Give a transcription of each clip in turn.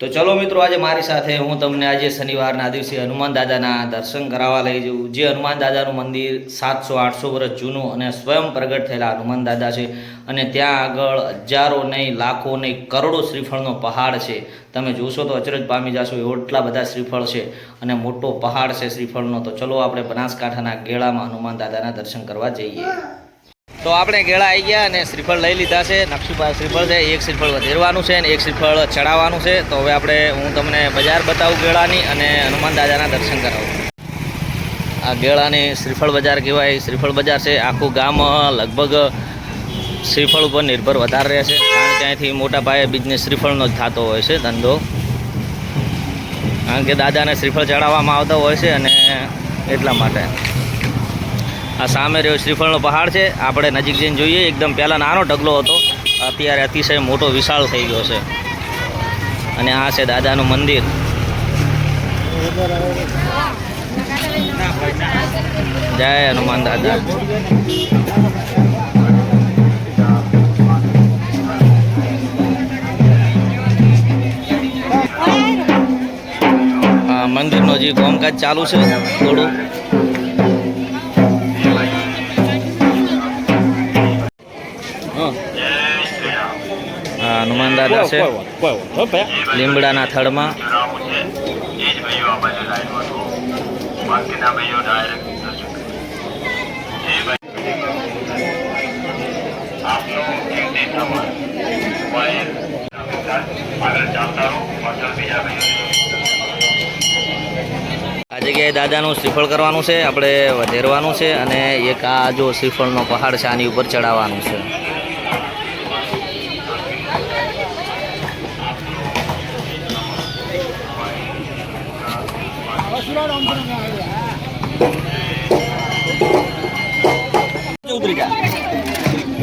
તો ચલો મિત્રો, આજે મારી સાથે હું તમને આજે શનિવારના દિવસે હનુમાન દાદાના દર્શન કરાવવા લઈ જઉં. જે હનુમાન દાદાનું મંદિર સાતસો, આઠસો વર્ષ જૂનું અને સ્વયં પ્રગટ થયેલા હનુમાન દાદા છે અને ત્યાં આગળ હજારો નહીં, લાખો નહીં, કરોડો શ્રીફળનો પહાડ છે. તમે જોશો તો અચરજ પામી જશો, એટલા બધા શ્રીફળ છે અને મોટો પહાડ છે શ્રીફળનો. તો ચલો આપણે બનાસકાંઠાના ગેળામાં હનુમાન દાદાના દર્શન કરવા જઈએ. તો આપણે ગેળા આવી ગયા અને શ્રીફળ લઈ લીધા છે. નકશુબા શ્રીફળ છે, એક શ્રીફળ વધેરવાનું છે અને એક શ્રીફળ ચડાવવાનું છે. તો હવે આપણે, હું તમને બજાર બતાવું ગેળાની અને હનુમાન દાદાના દર્શન કરાવું. આ ગેળાની શ્રીફળ બજાર કહેવાય. શ્રીફળ બજાર છે, આખું ગામ લગભગ શ્રીફળ ઉપર નિર્ભર વધારે રહે છે. કારણ કે ત્યાંથી મોટા પાયે બિઝનેસ શ્રીફળનો જ થતો હોય છે, ધંધો. કારણ કે દાદાને શ્રીફળ ચડાવવામાં આવતો હોય છે અને એટલા માટે. આ સામે રહ્યો શ્રીફળનો પહાડ છે. આપણે નજીક જઈને જોઈએ. એકદમ પહેલાં નાનો ઢગલો હતો. અત્યારે અતિશય મોટો વિશાળ થઈ ગયો છે. અને આ છે દાદાનું મંદિર. જય હનુમાન દાદા. મંદિરનો જે કામકાજ ચાલુ છે થોડું આ છે લીમડાના થડમાં. આ જગ્યાએ દાદાનું શ્રીફળ કરવાનું છે આપણે વધેરવાનું છે અને એક આ જો શ્રીફળનો પહાડ છે આની ઉપર ચડાવવાનું છે.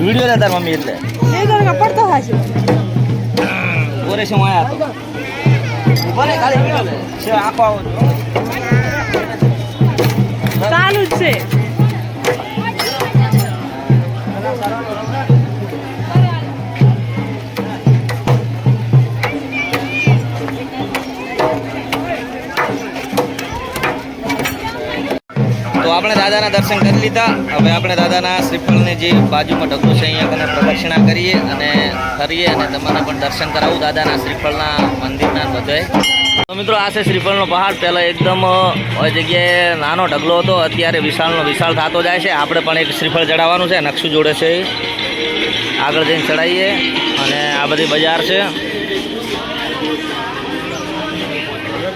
વીડિયો લે તાર મમ્મી એટલે એ તો પડતો હશે ઓરે છે માયા તો બને ખાલી વીડિયો લે છે આખો આવો ચાલુ જ છે આપણે દાદાના દર્શન કરી લીધા. હવે આપણે દાદાના શ્રીફળની જે બાજુમાં ઢગલો છે, અહીંયા તમે પ્રદક્ષિણા કરીએ અને ફરીએ અને તમારે પણ દર્શન કરાવું દાદાના શ્રીફળના મંદિરના બધે તો મિત્રો, આ છે શ્રીફળનો પહાડ. પહેલાં એકદમ જગ્યાએ નાનો ઢગલો હતો. અત્યારે વિશાળનો, વિશાળ થતો જાય છે. આપણે પણ એક શ્રીફળ ચડાવવાનું છે. નકશું જોડે છે. આગળ જઈને ચડાવીએ. અને આ બધી બજાર છે.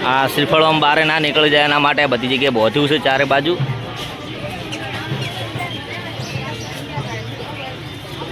આ શ્રીફળ આમ બારે ના નીકળી જાય એના માટે બધી જગ્યાએ પહોંચ્યું છે ચારે બાજુ.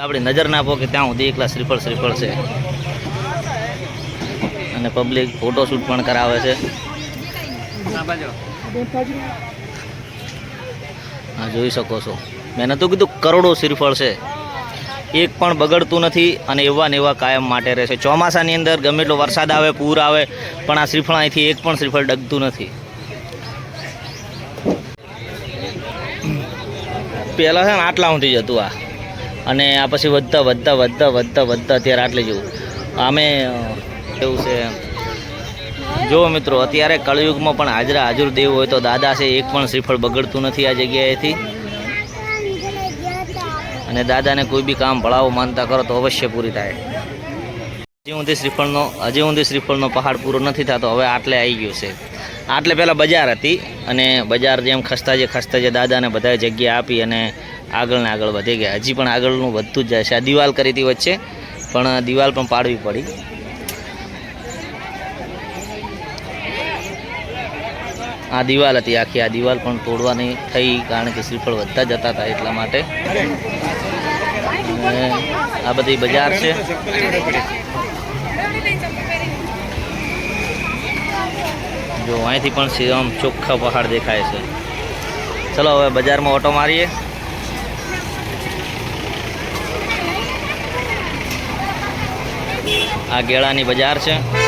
આપણી નજર ના કે ત્યાં સુધી એકલા શ્રીફળ શ્રીફળ છે. અને પબ્લિક ફોટોશૂટ પણ કરાવે છે. હા જોઈ શકો છો. મેં નતું કીધું કરોડો શ્રીફળ છે. એક પણ બગડતું નથી અને એવા ને એવા કાયમ માટે રહે છે. ચોમાસાની અંદર ગમે એટલો વરસાદ આવે પૂર આવે પણ આ શ્રીફળ અહીંથી એક પણ શ્રીફળ ડગતું નથી. પહેલાં છે ને આટલા સુધી જતું આ. અને આ પછી વધતા વધતા વધતા વધતા વધતા અત્યારે આટલે જેવું આમે એવું છે જો મિત્રો, અત્યારે કળયુગમાં પણ હાજરા હાજર દેવ હોય તો દાદા છે, એક પણ શ્રીફળ બગડતું નથી આ જગ્યાએથી. અને દાદાને કોઈ બી કામ ભળાવો માનતા કરો તો અવશ્ય પૂરી થાય. હજી ઊંધી શ્રીફળનો, હજી ઊંધી શ્રીફળનો પહાડ પૂરો નથી થતો, હવે આટલે આવી ગયો છે. આટલે પહેલાં બજાર હતી અને બજાર જેમ ખસતા જે ખસતા જે દાદાને બધાએ જગ્યા આપી અને આગળ ને આગળ વધી ગયા. હજી પણ આગળનું વધતું જ જાય છે. આ દિવાલ કરી હતી વચ્ચે, પણ દિવાલ પણ પાડવી પડી. આ દિવાલ હતી આખી. આ દિવાલ પણ તોડવાની થઈ કારણ કે શ્રીફળ વધતા જતા હતા એટલા માટે. આ બધી બજાર છે. જો અહીંથી પણ આમ ચોખ્ખા પહાડ દેખાય છે. ચલો હવે બજારમાં ઓટો મારીએ. આ ગેળાની બજાર છે.